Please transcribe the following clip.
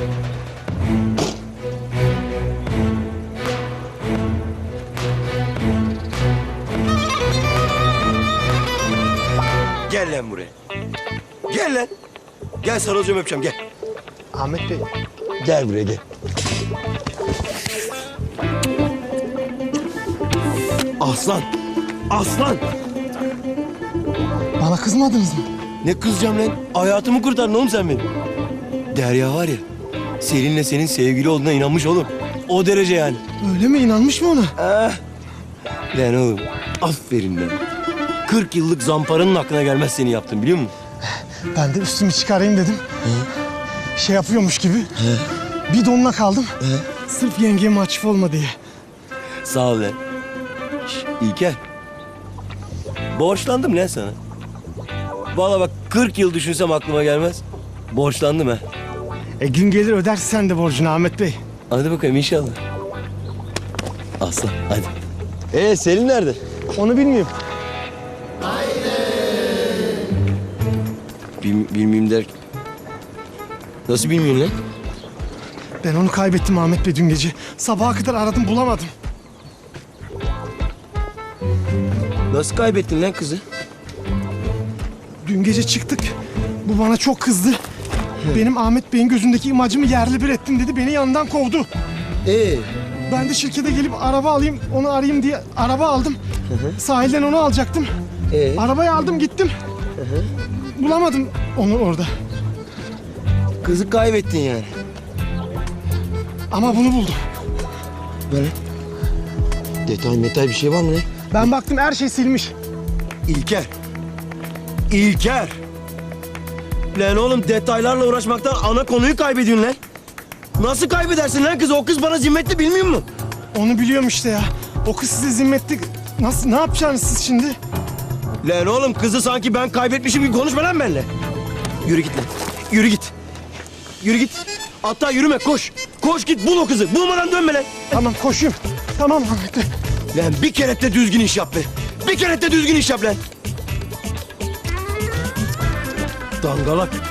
Gel lan buraya. Gel lan. Gel sarılacağım öpeceğim gel. Ahmet Bey. Gel buraya gel. Aslan. Aslan. Bana kızmadınız mı? Ne kızacağım lan? Hayatımı kurtardın oğlum sen benim. Derya var ya. Selin'le senin sevgili olduğuna inanmış oğlum. O derece yani. Öyle mi? İnanmış mı ona? Ah. Lan oğlum aferin lan. 40 yıllık zamparanın aklına gelmez seni yaptım biliyor musun? Ben de üstümü çıkarayım dedim. Şey yapıyormuş gibi. Bir donla kaldım. Sırf yengeye mahcup olma diye. Sağ ol lan. Şş, İlker. Borçlandım lan sana. Vallahi bak 40 yıl düşünsem aklıma gelmez. Borçlandım ha. E gün gelir ödersin sen de borcunu Ahmet Bey. Hadi bakalım inşallah. Aslan hadi. Ee Selin nerede? Onu bilmiyorum. Bil, bilmeyeyim der. Nasıl bilmiyorsun lan? Ben onu kaybettim Ahmet Bey dün gece. Sabaha kadar aradım bulamadım. Nasıl kaybettin lan kızı? Dün gece çıktık. Bu bana çok kızdı. Benim Ahmet Bey'in gözündeki imajımı yerli bir ettin dedi. Beni yanından kovdu. Ee? Ben de şirkete gelip araba alayım, onu arayayım diye araba aldım. Sahilden onu alacaktım. Ee? Arabayı aldım gittim. Bulamadım onu orada. Kızı kaybettin yani. Ama bunu buldum. Böyle. Detay metay bir şey var mı ne? Ben baktım her şey silmiş. İlker. İlker. Lan oğlum detaylarla uğraşmaktan ana konuyu kaybediyorsun lan. Nasıl kaybedersin lan kızı? O kız bana zimmetli bilmiyor mu? Onu biliyorum işte ya. O kız size zimmetli... Nasıl, ne yapacaksınız siz şimdi? Lan oğlum kızı sanki ben kaybetmişim gibi konuşma lan benimle. Yürü git lan. Yürü git. Yürü git. Hatta yürüme koş. Koş git bul o kızı. Bulmadan dönme lan. Tamam koşuyorum. Tamam Ahmet Bey. Lan bir kere de düzgün iş yap be. Bir kere de düzgün iş yap lan. Dangalak.